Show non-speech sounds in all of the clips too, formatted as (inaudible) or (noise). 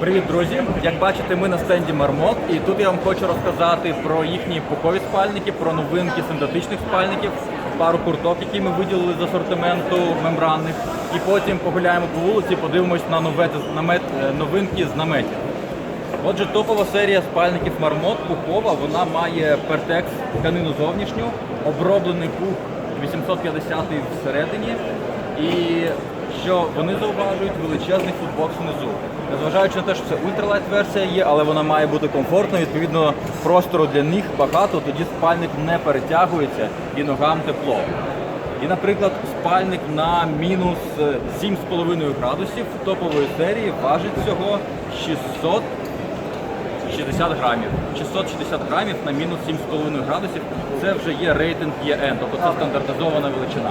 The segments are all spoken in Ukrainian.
Привіт, друзі! Як бачите, ми на стенді Мармок, і тут я вам хочу розказати про їхні пухові спальники, про новинки синтетичних спальників, пару курток, які ми виділили з асортименту мембранних. І потім погуляємо по вулиці, подивимось на нове- намет, е, новинки з наметів. Отже, топова серія спальників Мармот пухова, вона має пертекс тканину зовнішню, оброблений пух 850 всередині. І що вони зауважують величезний футбокс внизу. Незважаючи на те, що це ультралайт версія є, але вона має бути комфортною, відповідно, простору для них багато, тоді спальник не перетягується і ногам тепло. І, наприклад, спальник на мінус е, 7,5 градусів топової серії важить всього 600 60 грамів. 660 грамів на мінус 7,5 градусів. Це вже є рейтинг ЄН, тобто це стандартизована величина.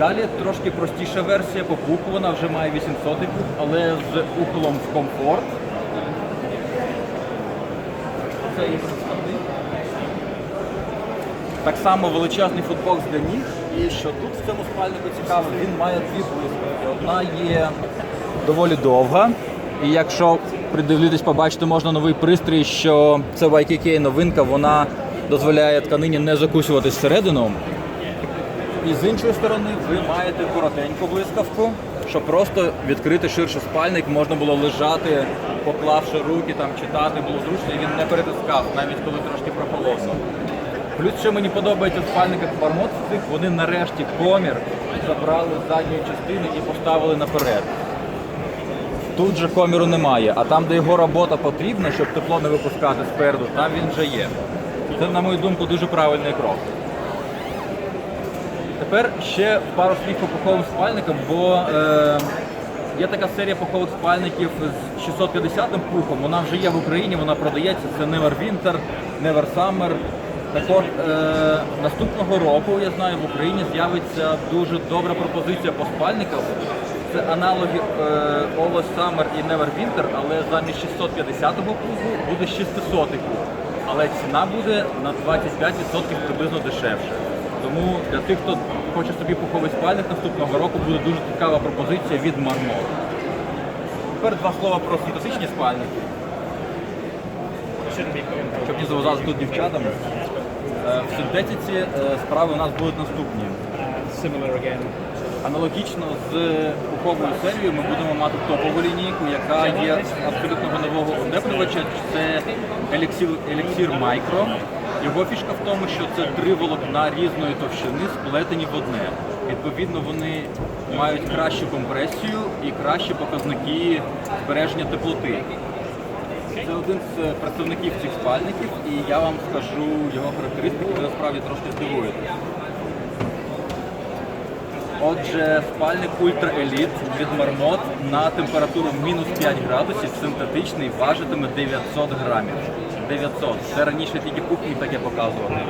Далі трошки простіша версія по пуху, вона вже має 800 пух, але з ухилом в комфорт. Це і представник. Так само величезний футбокс для ніг. І що тут в цьому спальнику цікаво, він має дві блискавки. Одна є доволі довга. І якщо придивлюйтесь, побачите, можна новий пристрій, що це YKK новинка, вона дозволяє тканині не закусюватись всередину. І з іншої сторони ви маєте коротеньку блискавку, щоб просто відкрити ширше спальник, можна було лежати, поклавши руки, там читати, було зручно, і він не перетискав, навіть коли трошки прохолодно. Плюс, що мені подобається в спальниках Мармот цих, вони нарешті комір забрали з задньої частини і поставили наперед. Тут же коміру немає, а там, де його робота потрібна, щоб тепло не випускати спереду, там він вже є. Це, на мою думку, дуже правильний крок. Тепер ще пару слів по пуховим спальникам, бо е, є така серія пухових спальників з 650 м пухом. Вона вже є в Україні, вона продається. Це Never Winter, Never Summer. Так от е, наступного року, я знаю, в Україні з'явиться дуже добра пропозиція по спальникам. Це аналоги е, Always Summer і Never Winter, але замість 650-го пуху буде 600 пух. Але ціна буде на 25% приблизно дешевше. Тому для тих, хто хоче собі пуховий спальник наступного року, буде дуже цікава пропозиція від Marmot. Тепер два слова про синтетичні спальники. Щоб не заважати тут дівчатам. Е, В синтетиці е, справи у нас будуть наступні. Аналогічно з пуховою серією ми будемо мати топову лінійку, яка є абсолютно нового удеплювача. Це Elixir Micro. Його фішка в тому, що це три волокна різної товщини сплетені в одне. Відповідно, вони мають кращу компресію і кращі показники збереження теплоти. Це один з представників цих спальників, і я вам скажу його характеристики, ви насправді трошки здивуєтесь. Отже, спальник Ultra Elite від Marmot на температуру мінус 5 градусів синтетичний важитиме 900 грамів. 900. Це раніше тільки кухні таке показували.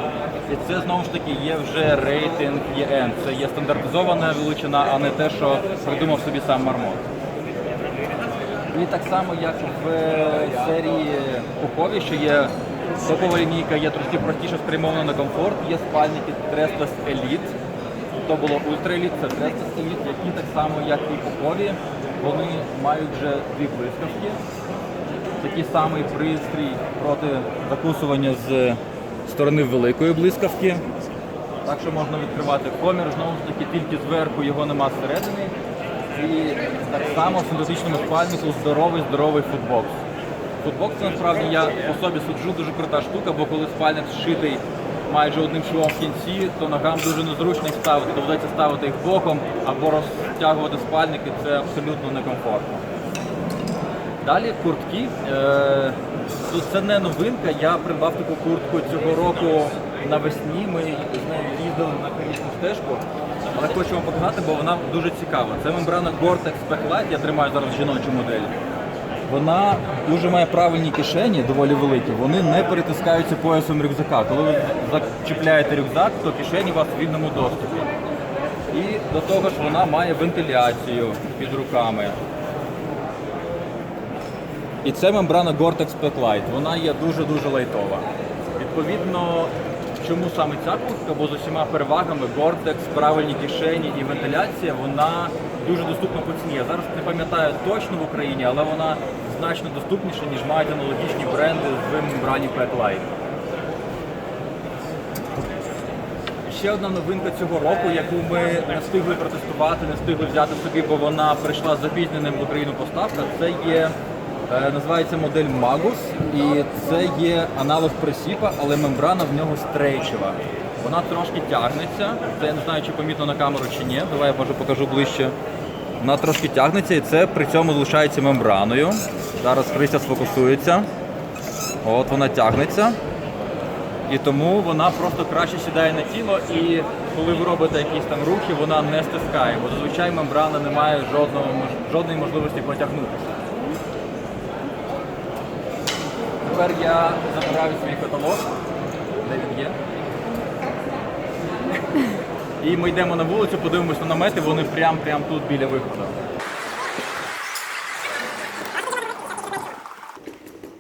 І це знову ж таки є вже рейтинг ЄН. Це є стандартизована величина, а не те, що придумав собі сам Marmot. І так само, як в серії Пухові, що є топова лінійка, є трошки простіше спрямована на комфорт, є спальники Trestos Elite. То було Ultra Elite, це Trestos Elite, які так само, як і Пухові, вони мають вже дві блискавки. Такий самий пристрій проти закусування з сторони великої блискавки. Так що можна відкривати комір, знову ж таки, тільки зверху його нема зсередини. І так само в синтетичному спальнику здоровий здоровий футбокс. Футбокс насправді я по собі суджу дуже крута штука, бо коли спальник зшитий майже одним швом в кінці, то ногам дуже незручно їх ставити. Доведеться ставити їх боком або розтягувати спальники, це абсолютно некомфортно. Далі куртки. Е, це не новинка. Я придбав таку куртку цього року навесні. Ми з нею їздили на Карічну стежку. Але хочу вам показати, бо вона дуже цікава. Це мембрана Gore-Tex Backlight, я тримаю зараз жіночу модель. Вона дуже має правильні кишені, доволі великі. Вони не перетискаються поясом рюкзака. Коли ви зачіпляєте рюкзак, то кишені у вас в вільному доступі. І до того ж вона має вентиляцію під руками. І це мембрана Gore-Tex Backlight. Вона є дуже-дуже лайтова. Відповідно, чому саме ця куртка? Бо з усіма перевагами Gore-Tex, правильні кишені і вентиляція, вона дуже доступна по ціні. Я зараз не пам'ятаю точно в Україні, але вона значно доступніша, ніж мають аналогічні бренди з мембранів Pet Ще одна новинка цього року, яку ми не встигли протестувати, не встигли взяти собі, бо вона прийшла запізненим в Україну поставка. Це є називається модель Magus, і це є аналог пресіпа, але мембрана в нього стрейчева. Вона трошки тягнеться. Це я не знаю, чи помітно на камеру чи ні. Давай я може покажу ближче. Вона трошки тягнеться і це при цьому залишається мембраною. Зараз Христя сфокусується. От вона тягнеться. І тому вона просто краще сідає на тіло, і коли ви робите якісь там рухи, вона не стискає, бо зазвичай мембрана не має жодного, жодної можливості потягнутися. Тепер я забираю свій каталог, де він є. І ми йдемо на вулицю, подивимось на намети, вони прям прям тут біля виходу.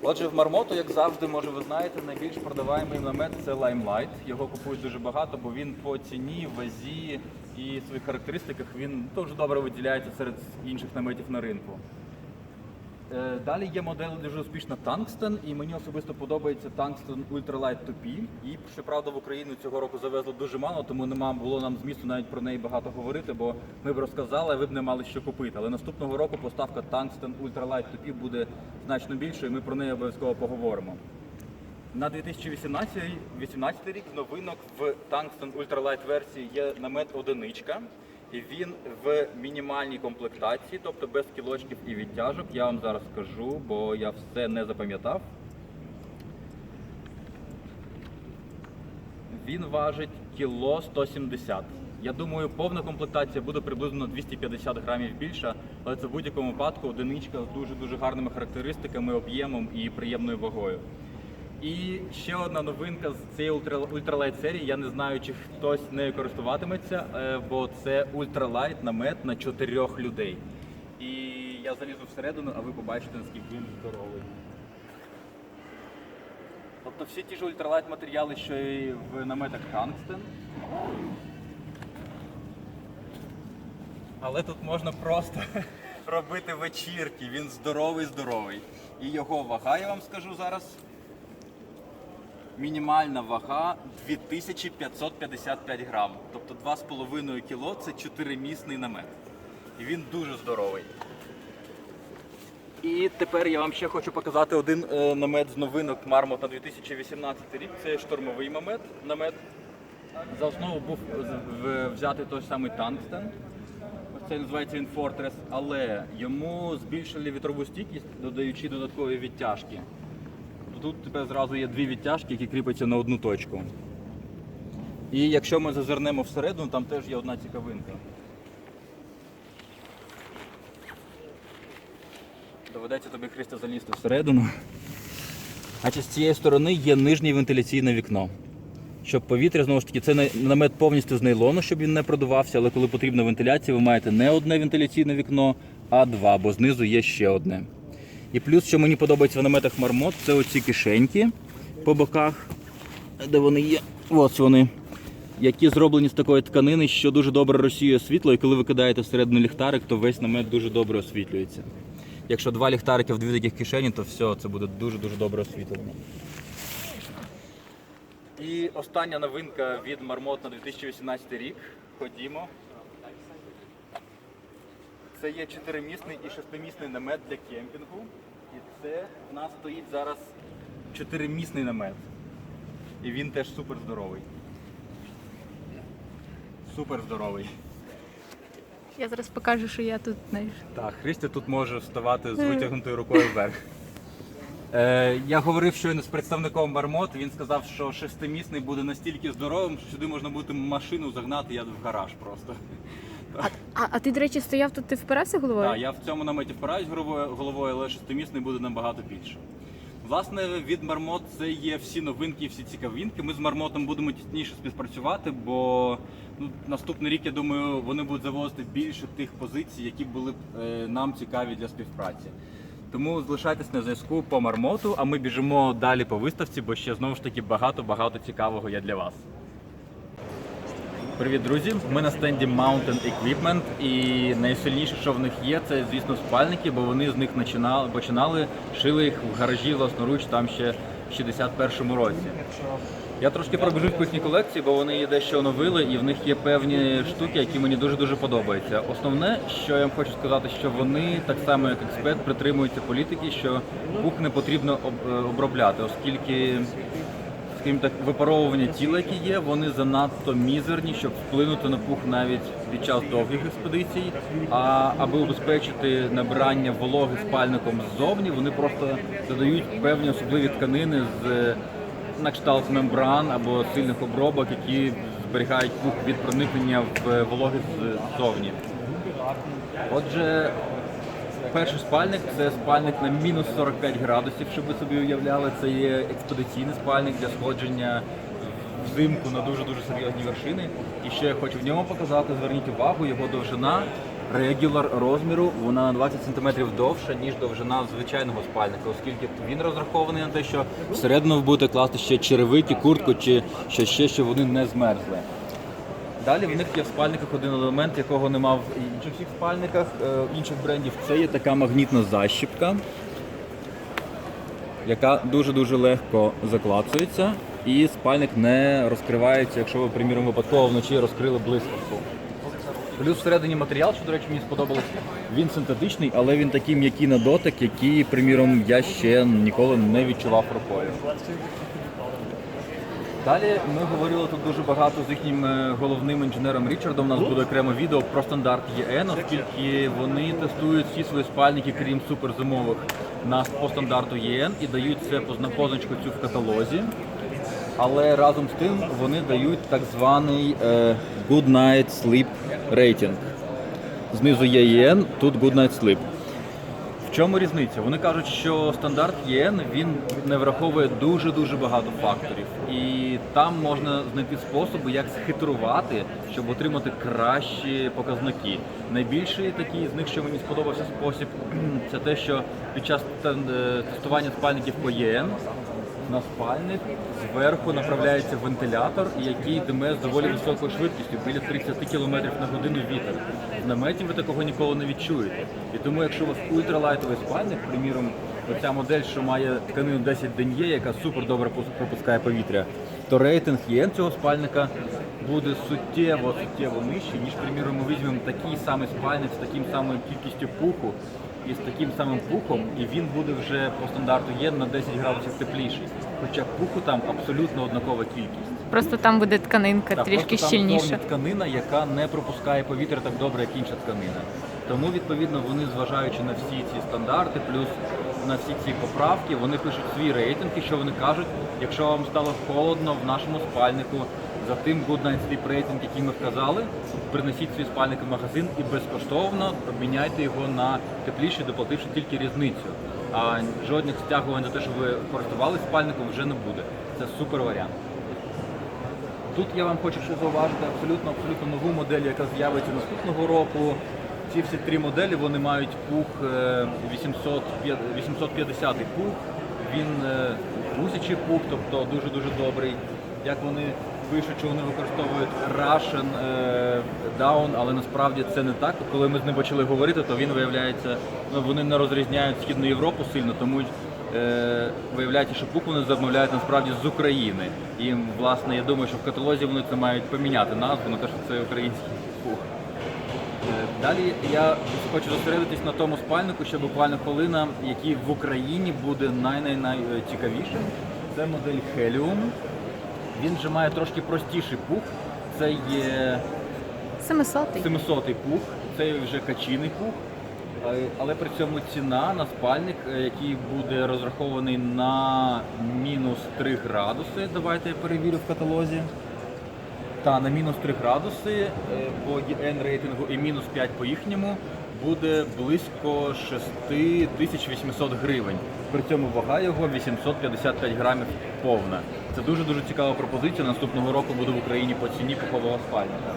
Отже, в Мармоту, як завжди, може ви знаєте, найбільш продаваємий намет це Limelight. Його купують дуже багато, бо він по ціні, вазі і своїх характеристиках він дуже добре виділяється серед інших наметів на ринку. Е, Далі є модель дуже успішна Tungsten, і мені особисто подобається Tungsten Ultralight 2P. І щоправда в Україну цього року завезли дуже мало, тому нема було нам змісту навіть про неї багато говорити, бо ми б розказали, ви б не мали що купити. Але наступного року поставка Tungsten Ultralight 2P буде значно більшою, і ми про неї обов'язково поговоримо. На 2018 18 рік новинок в Tungsten Ultralight версії є намет одиничка. І він в мінімальній комплектації, тобто без кілочків і відтяжок. Я вам зараз скажу, бо я все не запам'ятав. Він важить кіло 170. Я думаю, повна комплектація буде приблизно 250 грамів більша, але це в будь-якому випадку одиничка з дуже-дуже гарними характеристиками, об'ємом і приємною вагою. І ще одна новинка з цієї ультралайт серії. Я не знаю, чи хтось нею користуватиметься, е, бо це ультралайт намет на чотирьох людей. І я залізу всередину, а ви побачите, наскільки він здоровий. Тобто всі ті ж ультралайт матеріали, що і в наметах Tungsten. Але тут можна просто (laughs) робити вечірки. Він здоровий, здоровий. І його вага, я вам скажу зараз. Мінімальна вага 2555 грам. Тобто 2,5 кіло це 4-місний намет. І він дуже здоровий. І тепер я вам ще хочу показати один е, намет з новинок Мармот на 2018 рік. Це штурмовий намет. намет. За основу був взятий той самий. Ось Це називається він Fortress, але йому збільшили вітрову стійкість, додаючи додаткові відтяжки. Тут тепер зразу є дві відтяжки, які кріпляться на одну точку. І якщо ми зазирнемо всередину, там теж є одна цікавинка. Доведеться тобі Христо залізти всередину. А з цієї сторони є нижнє вентиляційне вікно. Щоб повітря, знову ж таки, це намет повністю з нейлону, щоб він не продувався, але коли потрібна вентиляція, ви маєте не одне вентиляційне вікно, а два, бо знизу є ще одне. І плюс, що мені подобається в наметах Мармот, це оці кишеньки по боках, де вони є. Ось вони. Які зроблені з такої тканини, що дуже добре розсіює світло, і коли ви кидаєте всередину ліхтарик, то весь намет дуже добре освітлюється. Якщо два ліхтарики в дві таких кишені, то все, це буде дуже-дуже добре освітлено. І остання новинка від Мармот на 2018 рік. Ходімо. Це є чотиримісний і шестимісний намет для кемпінгу. І це в нас стоїть зараз чотиримісний намет. І він теж супер здоровий. Супер здоровий. Я зараз покажу, що я тут знаєш. Так, Христя тут може вставати з витягнутою рукою вверх. Е, я говорив щойно з представником Бармот, він сказав, що шестимісний буде настільки здоровим, що сюди можна буде машину загнати я в гараж просто. А, а, ти, до речі, стояв тут, ти впирався головою? Так, я в цьому наметі впираюсь головою, головою, але шестимісний буде набагато більше. Власне, від Мармот це є всі новинки, всі цікавинки. Ми з Мармотом будемо тісніше співпрацювати, бо ну, наступний рік, я думаю, вони будуть завозити більше тих позицій, які були б е, нам цікаві для співпраці. Тому залишайтесь на зв'язку по мармоту, а ми біжимо далі по виставці, бо ще знову ж таки багато-багато цікавого є для вас. Привіт, друзі! Ми на стенді Mountain Equipment і найсильніше, що в них є, це звісно спальники, бо вони з них починали, шили їх в гаражі власноруч там ще в 61-му році. Я трошки пробіжусь по їхній колекції, бо вони її дещо оновили, і в них є певні штуки, які мені дуже дуже подобаються. Основне, що я вам хочу сказати, що вони так само, як експерт, притримуються політики, що пух не потрібно е, обробляти, оскільки скажімо так, випаровування тіла, які є, вони занадто мізерні, щоб вплинути на пух навіть під час довгих експедицій. А аби убезпечити набирання вологи спальником ззовні, вони просто додають певні особливі тканини з на кшталт мембран або сильних обробок, які зберігають пух від проникнення в вологи ззовні. Отже, Перший спальник це спальник на мінус 45 градусів, щоб ви собі уявляли. Це є експедиційний спальник для сходження взимку на дуже дуже серйозні вершини. І що я хочу в ньому показати, зверніть увагу, його довжина регуляр розміру, вона на 20 см довша, ніж довжина звичайного спальника, оскільки він розрахований на те, що всередину ви будете класти ще черевики, куртку чи що ще, щоб вони не змерзли. Далі в них є в спальниках один елемент, якого нема в інших всіх спальниках е, інших брендів. Це є така магнітна защіпка, яка дуже-дуже легко заклацується, і спальник не розкривається, якщо ви, приміром, випадково вночі розкрили блискавку. Плюс всередині матеріал, що, до речі, мені сподобалось, він синтетичний, але він такий м'який на дотик, який, приміром, я ще ніколи не відчував рукою. Далі ми говорили тут дуже багато з їхнім е, головним інженером Річардом. У нас буде окремо відео про стандарт ЄН, оскільки вони тестують всі свої спальники, крім суперзимових, на по стандарту ЄН і дають це позна- позначку цю в каталозі. Але разом з тим вони дають так званий е, Good Night Sleep Rating. Знизу є ЄН, тут Good Night Sleep. Чому різниця? Вони кажуть, що стандарт ЄН він не враховує дуже дуже багато факторів, і там можна знайти способи, як схитрувати, щоб отримати кращі показники. Найбільший такий з них, що мені сподобався спосіб, (clears throat) це те, що під час е, тестування спальників по ЄН на спальник зверху направляється вентилятор, який дме з доволі високою швидкістю, біля 30 км на годину вітер. В наметі ви такого ніколи не відчуєте. І тому, якщо у вас ультралайтовий спальник, приміром, оця модель, що має тканину 10 ден'є, яка супер добре пропускає повітря, то рейтинг ЄН цього спальника буде суттєво суттєво нижчий, ніж, приміром, ми візьмемо такий самий спальник з таким самою кількістю пуху і з таким самим пухом, і він буде вже по стандарту ЄН на 10 градусів тепліший. Хоча пуху там абсолютно однакова кількість. Просто там буде тканинка Так, трішки просто там щільніша. зовні тканина, яка не пропускає повітря так добре, як інша тканина. Тому, відповідно, вони, зважаючи на всі ці стандарти, плюс на всі ці поправки, вони пишуть свій рейтинг, і що вони кажуть, якщо вам стало холодно в нашому спальнику, за тим Good Night Sleep рейтинг, який ми вказали, принесіть свій спальник в магазин і безкоштовно обміняйте його на тепліший, доплативши тільки різницю. А жодних стягувань за те, що ви користувалися спальником, вже не буде. Це супер варіант. Тут я вам хочу ще зауважити абсолютно абсолютно нову модель, яка з'явиться наступного року. Ці всі три моделі вони мають пух е, 800, 850 пух. Він е, гусячий пух, тобто дуже дуже добрий. Як вони пишуть, що вони використовують Russian е, Down, але насправді це не так. Коли ми з ним почали говорити, то він виявляється, ну вони не розрізняють Східну Європу сильно, тому е, виявляється, що пух вони замовляють насправді з України. І власне я думаю, що в каталозі вони це мають поміняти назву на те, що це український пух. Е, Далі я хочу зосередитись на тому спальнику, що буквально хвилина, який в Україні буде най-най-найцікавішим. Це модель Helium. Він вже має трошки простіший пух. Це є 700-й. 700 пух, це вже качиний пух. Е, Але при цьому ціна на спальник, е, який буде розрахований на мінус 3 градуси. Давайте я перевірю в каталозі. Та на мінус 3 градуси е, по ЄН рейтингу і мінус 5 по їхньому буде близько 6800 гривень. При цьому вага його 855 грамів повна. Це дуже дуже цікава пропозиція. Наступного року буде в Україні по ціні пухового спальника.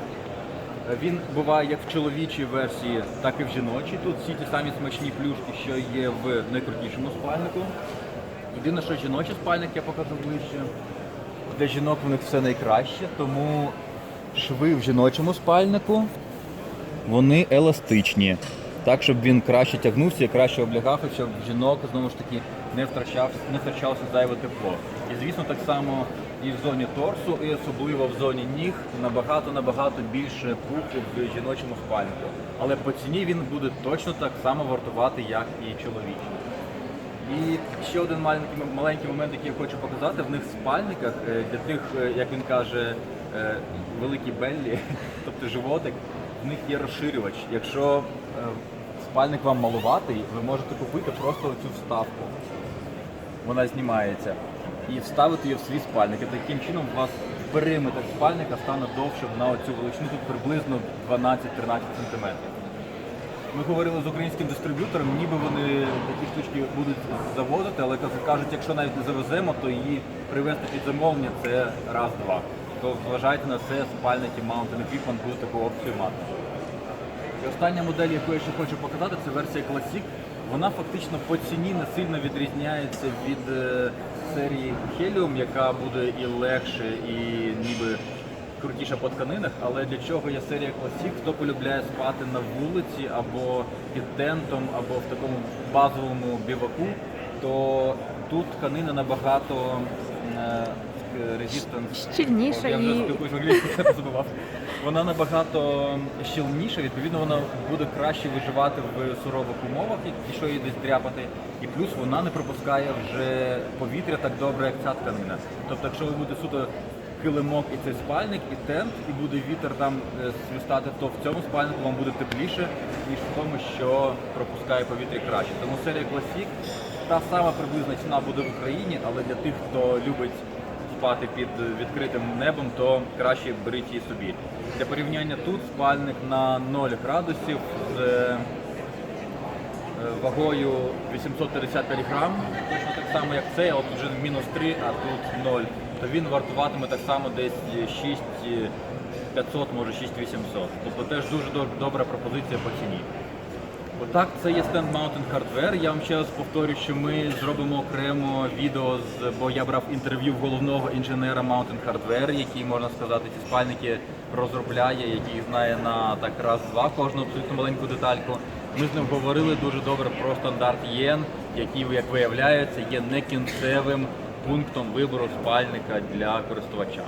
Е, Він буває як в чоловічій версії, так і в жіночій. Тут всі ті самі смачні плюшки, що є в найкрутішому спальнику. Єдине, що жіночий спальник я покажу ближче. Для жінок в них все найкраще, тому шви в жіночому спальнику вони еластичні. Так, щоб він краще тягнувся і краще облягав, і щоб жінок знову ж таки не втрачався, не втрачалося зайве тепло. І звісно, так само і в зоні торсу, і особливо в зоні ніг набагато набагато більше пуху в жіночому спальнику. Але по ціні він буде точно так само вартувати, як і чоловічий. І ще один маленький, маленький момент, який я хочу показати, в них в спальниках е, для тих, е, як він каже, е, великі беллі, (laughs) тобто животик, в них є розширювач. Якщо спальник вам малуватий, ви можете купити просто цю вставку. Вона знімається. І вставити її в свій спальник. І таким чином у вас периметр спальника стане довшим на оцю величину, тут приблизно 12-13 см. Ми говорили з українським дистриб'ютором, ніби вони такі штучки будуть завозити, але кажуть, якщо навіть не завеземо, то її привезти під замовлення це раз-два. То зважайте на це, спальники Mountain Equipment будуть таку опцію мати. І остання модель, яку я ще хочу показати, це версія Classic. Вона фактично по ціні не сильно відрізняється від е, серії Helium, яка буде і легше, і ніби крутіша по тканинах. Але для чого є серія Classic? Хто полюбляє спати на вулиці або під тентом, або в такому базовому біваку, то тут тканина набагато е, резистанс Щільніша я вже і спілкуюсь англійською, це забував. Вона набагато щільніша, відповідно, вона буде краще виживати в сурових умовах, якщо її десь дряпати. І плюс вона не пропускає вже повітря так добре, як ця тканина. Тобто, якщо ви будете суто килимок і цей спальник, і тент, і буде вітер там е, свистати, то в цьому спальнику вам буде тепліше, ніж в тому, що пропускає повітря краще. Тому серія Classic, та сама приблизна ціна буде в Україні, але для тих, хто любить спати під відкритим небом, то краще беріть її собі. Для порівняння тут спальник на 0 градусів з е, вагою 855 грам, точно так само як цей, от вже мінус 3, а тут 0. То він вартуватиме так само десь 6500, може 6800. Тобто теж дуже добра пропозиція по ціні. Отак, це є стенд Mountain Hardware. Я вам ще раз повторю, що ми зробимо окремо відео, з, бо я брав інтерв'ю головного інженера Mountain Hardware, який, можна сказати, ці спальники розробляє, який знає на так раз-два кожну абсолютно маленьку детальку. Ми з ним говорили дуже добре про стандарт ЄН, який, як виявляється, є не кінцевим пунктом вибору спальника для користувача.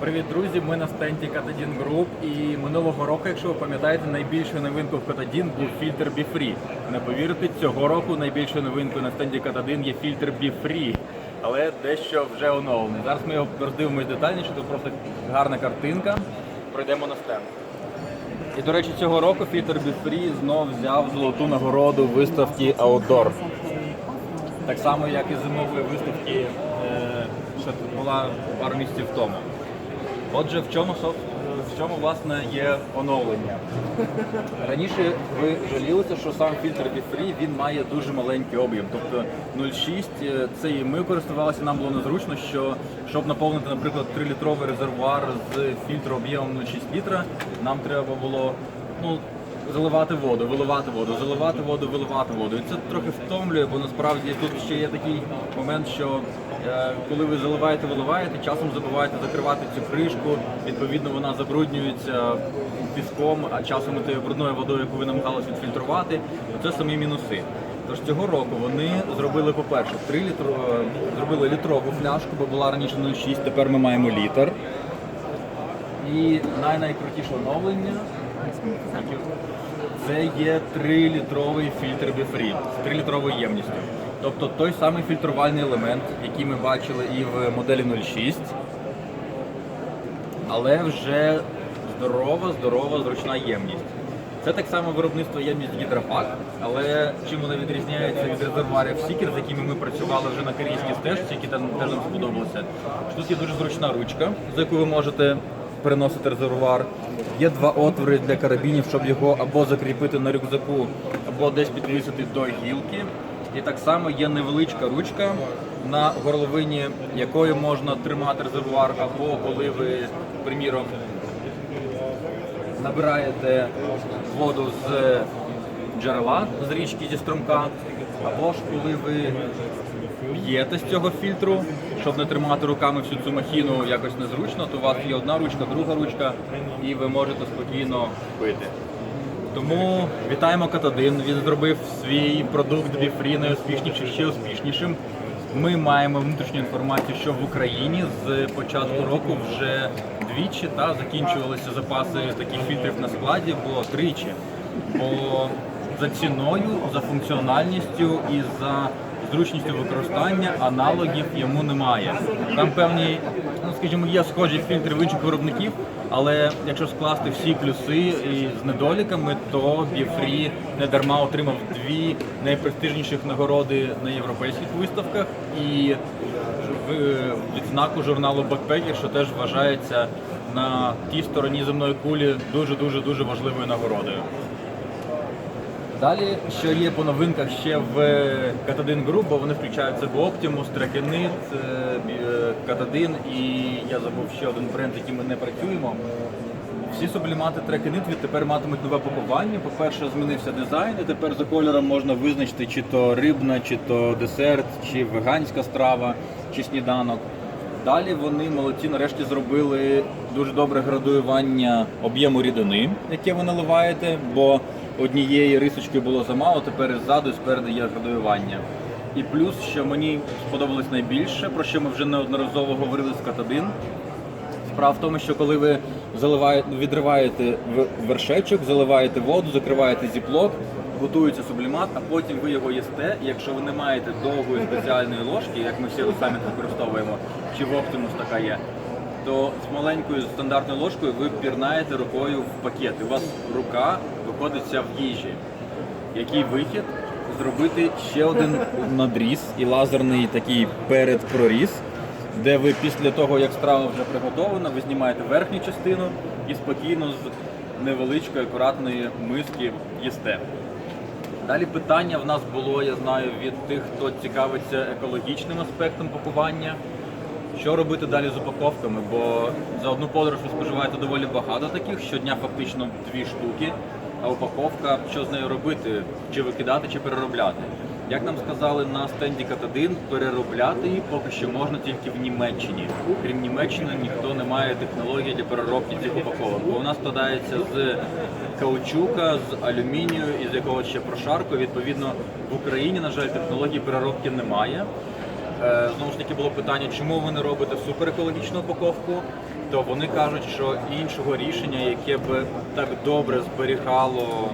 Привіт, друзі! Ми на стенді Катадін Group і минулого року, якщо ви пам'ятаєте, найбільшою новинкою в Катадін був фільтр BeFree. Не повірите, цього року найбільшою новинкою на стенді Катадин є фільтр BeFree, але дещо вже оновлений. Зараз ми його роздивимось детальніше, тут просто гарна картинка. Пройдемо на стенд. І, до речі, цього року фільтр BeFree знов взяв золоту нагороду виставки Outdoor. Так само, як і зимової виставки, е, що була пару місяців тому. Отже, в чому в чому власне є оновлення? Раніше ви жалілися, що сам фільтр BeFree він має дуже маленький об'єм. Тобто 0,6 е, це і ми користувалися, нам було незручно, що щоб наповнити, наприклад, 3-літровий резервуар з фільтру об'ємом 0,6 літра, нам треба було ну, заливати воду, виливати воду, заливати воду, виливати воду. І це трохи втомлює, бо насправді тут ще є такий момент, що коли ви заливаєте, виливаєте, часом забуваєте закривати цю кришку, відповідно вона забруднюється піском, а часом і брудною водою, яку ви намагалися відфільтрувати. Це самі мінуси. Тож цього року вони зробили, по-перше, 3 літро, е, зробили літрову фляжку, бо була раніше 0,6, тепер ми маємо літр. І най-найкрутіше оновлення це є 3-літровий фільтр BeFree з 3-літровою ємністю. Тобто той самий фільтрувальний елемент, який ми бачили і в моделі 06, але вже здорова, здорова, зручна ємність. Це так само виробництво ємність гідрофак, але чим вона відрізняється від резервуарів Сікер, з якими ми працювали вже на корейській стежці, які там теж нам сподобалися. Тут є дуже зручна ручка, за яку ви можете переносити резервуар. Є два отвори для карабінів, щоб його або закріпити на рюкзаку, або десь підвісити до гілки. І так само є невеличка ручка, на горловині якої можна тримати резервуар, або коли ви, приміром, набираєте воду з джерела, з річки зі струмка, або ж коли ви п'єте з цього фільтру, щоб не тримати руками всю цю махіну якось незручно, то у вас є одна ручка, друга ручка, і ви можете спокійно пити. Тому вітаємо Катадин. Він зробив свій продукт Біфрі найуспішнішим, ще успішнішим. Ми маємо внутрішню інформацію, що в Україні з початку року вже двічі та закінчувалися запаси таких фільтрів на складі, бо тричі. Бо за ціною, за функціональністю і за зручністю використання аналогів йому немає. Там певні, ну скажімо, є схожі фільтри в інших виробників, але якщо скласти всі плюси і з недоліками, то Біфрі не дарма отримав дві найпрестижніших нагороди на європейських виставках і в- відзнаку журналу Backpacker, що теж вважається на тій стороні земної кулі дуже дуже дуже важливою нагородою. Далі, що є по новинках ще в Катадин Group, бо вони включають в себе Optimus, Трекенит, Катадин і я забув ще один бренд, з яким ми не працюємо. Всі сублімати Трекенит відтепер матимуть нове пакування. По-перше, змінився дизайн, і тепер за кольором можна визначити, чи то рибна, чи то десерт, чи веганська страва, чи сніданок. Далі вони молодці нарешті зробили дуже добре градуювання об'єму рідини, яке ви наливаєте, бо однієї рисочки було замало, тепер ззаду і спереду є градуювання. І плюс, що мені сподобалось найбільше, про що ми вже неодноразово говорили з Катадин. Справа в тому, що коли ви заливаєте, відриваєте вершечок, заливаєте воду, закриваєте зіплок, готується сублімат, а потім ви його їсте. І якщо ви не маєте довгої спеціальної ложки, як ми всі самі використовуємо, чи в Optimus така є, то з маленькою стандартною ложкою ви пірнаєте рукою в пакет. І у вас рука виходиться в їжі. Який вихід? Зробити ще один надріз і лазерний такий передпроріз, де ви після того, як страва вже приготована, ви знімаєте верхню частину і спокійно з невеличкої акуратної миски їсте. Далі питання в нас було, я знаю, від тих, хто цікавиться екологічним аспектом пакування. Що робити далі з упаковками? Бо за одну подорож ви споживаєте доволі багато таких, щодня фактично дві штуки. А упаковка, що з нею робити? Чи викидати, чи переробляти? Як нам сказали на стенді Катадин, переробляти її поки що можна тільки в Німеччині. Крім Німеччини, ніхто не має технології для переробки цих упаковок. Бо вона складається з каучука, з алюмінію і з якогось ще прошарку. Відповідно, в Україні, на жаль, технології переробки немає. Е, Знову ж таки було питання, чому ви не робите суперекологічну упаковку, то вони кажуть, що іншого рішення, яке б так добре зберігало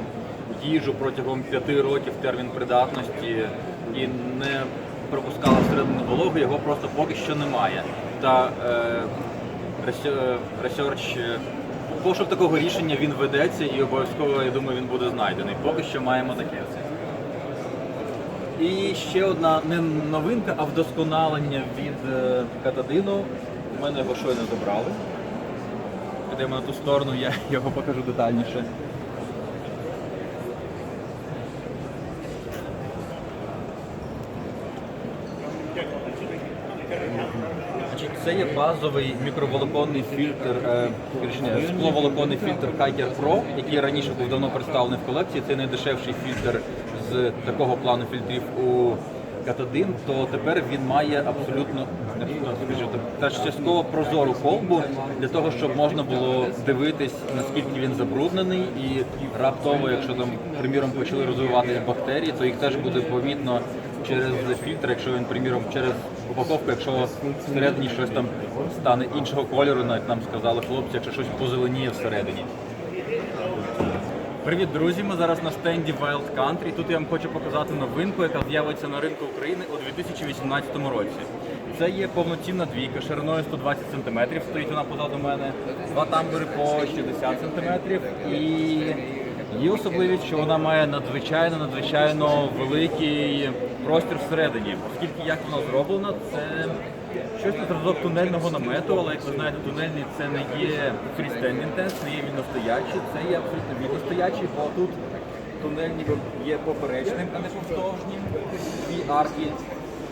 їжу протягом п'яти років термін придатності і не пропускало всередину вологу, його просто поки що немає. Та е, е, ресерч, е, пошук такого рішення він ведеться і обов'язково, я думаю, він буде знайдений. Поки що маємо таке. І ще одна не новинка, а вдосконалення від е, Катадину. У мене його щойно забрали. Підемо на ту сторону, я його покажу детальніше. Це є базовий мікроволоконний фільтр, е, скловолоконний фільтр Kiker Pro, який раніше був давно представлений в колекції. Це найдешевший фільтр з такого плану фільтрів у Катадин, то тепер він має абсолютно та частково прозору колбу для того, щоб можна було дивитись, наскільки він забруднений, і раптово, якщо там, приміром, почали розвиватися бактерії, то їх теж буде помітно через фільтр, якщо він, приміром, через упаковку, якщо всередині щось там стане іншого кольору, навіть нам сказали хлопці, якщо щось позеленіє всередині. Привіт, друзі! Ми зараз на стенді Wild Country. Тут я вам хочу показати новинку, яка з'явиться на ринку України у 2018 році. Це є повноцінна двійка шириною 120 см, стоїть вона позаду мене, два тамбури по 60 см і її особливість, що вона має надзвичайно надзвичайно великий простір всередині. Оскільки як вона зроблена, це щось на зразок тунельного намету, але як ви знаєте, тунельний це не є freestanding тест, не є вільностоячий, це є абсолютно вільностоячий, бо тут тунель ніби є поперечним, а не повздовжнім. Дві арки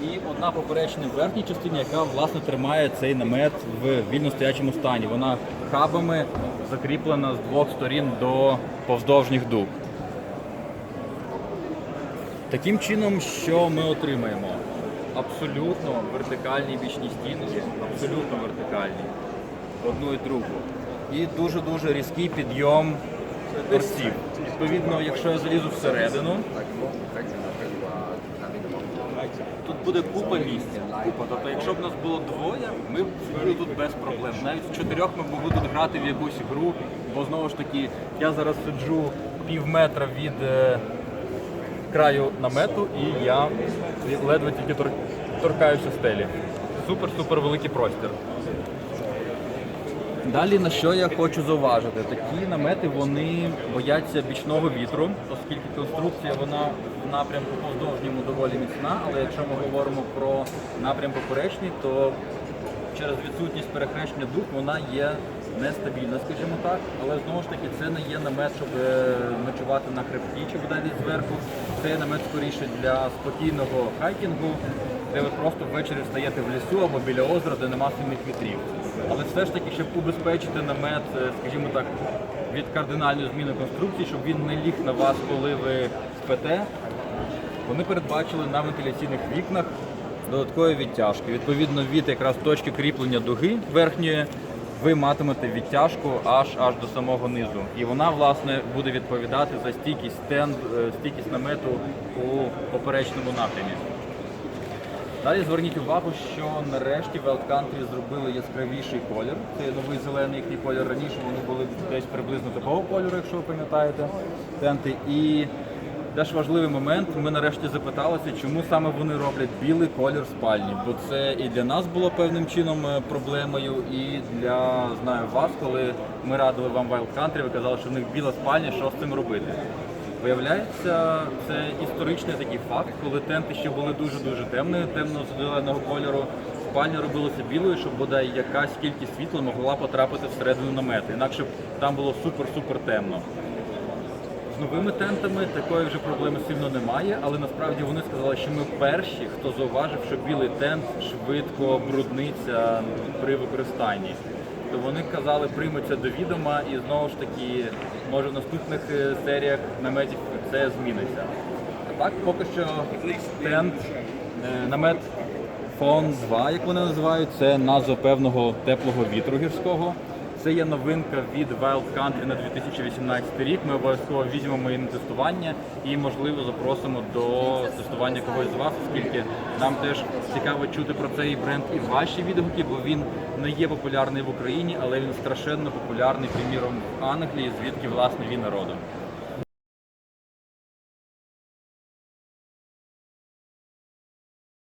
і одна поперечна в верхній частині, яка власне тримає цей намет в вільно стоячому стані. Вона хабами закріплена з двох сторін до повздовжніх дуб. Таким чином, що ми отримаємо? Абсолютно вертикальні бічні стінки, абсолютно вертикальні, одну і другу. І дуже-дуже різкий підйом торців. Відповідно, якщо я залізу всередину, тут буде купа місця. Купа. Тобто, якщо б нас було двоє, ми б були тут без проблем. Навіть в чотирьох ми могли тут грати в якусь гру, бо знову ж таки, я зараз сиджу пів метра від е, краю намету і я ледве тільки тор- торкаюся стелі. Супер-супер великий простір. Далі на що я хочу зауважити, такі намети вони бояться бічного вітру, оскільки конструкція вона в напрямку повздовжньому доволі міцна, але якщо ми говоримо про напрям поперечний, то через відсутність перехрещення дух вона є нестабільна, скажімо так. Але знову ж таки це не є намет, щоб е, ночувати на хребті чи бодай зверху. Це є намет скоріше для спокійного хайкінгу, де ви просто ввечері встаєте в лісу або біля озера, де нема сильних вітрів. Але все ж таки, щоб убезпечити намет, е, скажімо так, від кардинальної зміни конструкції, щоб він не ліг на вас, коли ви спите, вони передбачили на вентиляційних вікнах додаткові відтяжки. Відповідно, від якраз точки кріплення дуги верхньої ви матимете відтяжку аж аж до самого низу. І вона, власне, буде відповідати за стійкість стенд, е, стійкість намету у поперечному напрямі. Далі зверніть увагу, що нарешті Wild Country зробили яскравіший колір. Це новий зелений їхній колір. Раніше вони були десь приблизно такого кольору, якщо ви пам'ятаєте, тенти. І теж важливий момент. Ми нарешті запиталися, чому саме вони роблять білий колір спальні. Бо це і для нас було певним чином е, проблемою, і для знаю вас, коли ми радили вам Wild Country, ви казали, що в них біла спальня, що з цим робити. Виявляється, це історичний такий факт, коли тенти ще були дуже-дуже темною, темно-зеленого кольору. Спальня робилася білою, щоб бодай якась кількість світла могла потрапити всередину намету. Інакше б там було супер-супер темно. З новими тентами такої вже проблеми сильно немає, але насправді вони сказали, що ми перші, хто зауважив, що білий тент швидко брудниться при використанні. То вони казали, приймуть це до відома і знову ж таки, може в наступних е, серіях наметів це зміниться. А так поки що тент, е, намет Фон 2, як вони називають, це назва певного теплого вітру гірського. Це є новинка від Wild Country на 2018 рік. Ми обов'язково візьмемо її на тестування і, можливо, запросимо до тестування когось з вас, оскільки нам теж цікаво чути про цей бренд і ваші відгуки, бо він не є популярний в Україні, але він страшенно популярний, приміром, в Англії, звідки власне він і родом.